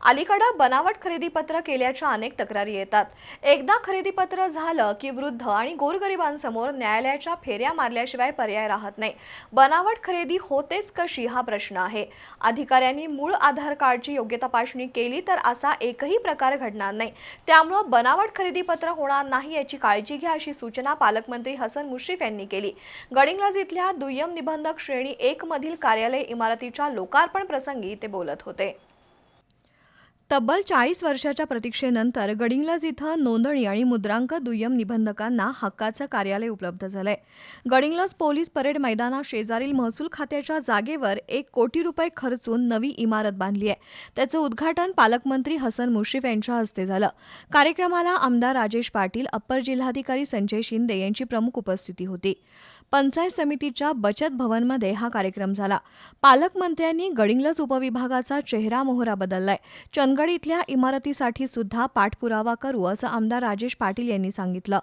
अलीकडं बनावट खरेदीपत्र केल्याच्या अनेक तक्रारी येतात. एकदा खरेदीपत्र झालं की वृद्ध आणि गोरगरिबांसमोर न्यायालयाच्या फेऱ्या मारल्याशिवाय पर्याय राहत नाही. बनावट खरेदी होतेच कशी हा प्रश्न आहे. अधिकाऱ्यांनी मूळ आधार कार्डची योग्य तपासणी केली तर असा एकही प्रकार घडणार नाही. त्यामुळं बनावट खरेदीपत्र होणार नाही याची काळजी घ्या अशी सूचना पालकमंत्री हसन मुश्रीफ यांनी केली. गडिंगलज इथल्या दुय्यम निबंधक श्रेणी एक मधील कार्यालय इमारतीच्या लोकार्पण प्रसंगी ते बोलत होते. तब्बल चाळीस वर्षाच्या प्रतीक्षेनंतर गडिंग्लज इथं नोंदणी आणि मुद्रांक दुय्यम निबंधकांना हक्काचं कार्यालय उपलब्ध झालंय. गडिंग्लज पोलीस परेड मैदाना शेजारील महसूल खात्याच्या जागेवर एक कोटी रुपये खर्चून नवी इमारत बांधली आहे. त्याचं उद्घाटन पालकमंत्री हसन मुश्रीफ यांच्या हस्ते झालं. कार्यक्रमाला आमदार राजेश पाटील अप्पर जिल्हाधिकारी संजय शिंदे यांची प्रमुख उपस्थिती होती. पंचायत समितीच्या बचत भवनमध्ये हा कार्यक्रम झाला. पालकमंत्र्यांनी गडिंग्लज उपविभागाचा चेहरा मोहरा बदललाय. चंद चंदगड इथल्या इमारतीसाठी सुद्धा पाठपुरावा करू असं आमदार राजेश पाटील यांनी सांगितलं.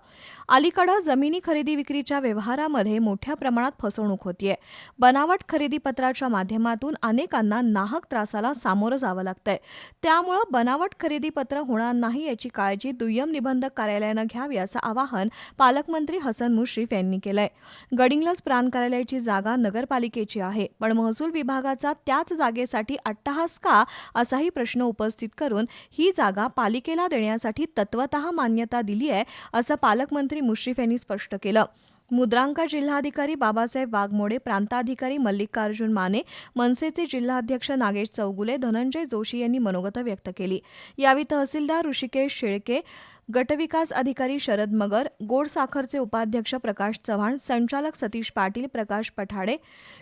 अलीकडं जमिनी खरेदी विक्रीच्या व्यवहारामध्ये मोठ्या प्रमाणात फसवणूक होतीये. बनावट खरेदी पत्राच्या माध्यमातून अनेकांना नाहक त्रासाला सामोरं जावं लागतंय. त्यामुळं बनावट खरेदी पत्र होणार नाही याची काळजी दुय्यम निबंधक कार्यालयानं घ्यावी असं आवाहन पालकमंत्री हसन मुश्रीफ यांनी केलंय. गडिंग्लज प्राण कार्यालयाची जागा नगरपालिकेची आहे पण महसूल विभागाचा त्याच जागेसाठी अट्टहास का असाही प्रश्न उपस्थित करून ही जागा पालिकेला देण्यासाठी तत्वत मान्यता दिली आहे असं पालकमंत्री मुश्रीफ यांनी स्पष्ट केलं. मुद्रांक जिल्हाधिकारी बाबासाहेब वाघमोडे प्रांताधिकारी मल्लिकार्जुन माने मनसेचे जिल्हाध्यक्ष नागेश चौगुले धनंजय जोशी यांनी मनोगत व्यक्त केली. यावेळी तहसीलदार ऋषिकेश शेळके गटविकास अधिकारी शरद मगर गोड साखरचे उपाध्यक्ष प्रकाश चव्हाण संचालक सतीश पाटील प्रकाश पठाडे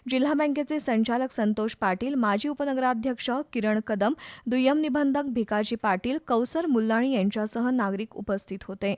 जिल्हा बँकेचे संचालक संतोष पाटील माजी उपनगराध्यक्ष किरण कदम दुय्यम निबंधक भिकाजी पाटील कौसर मुल्लाणी यांच्यासह नागरिक उपस्थित होते.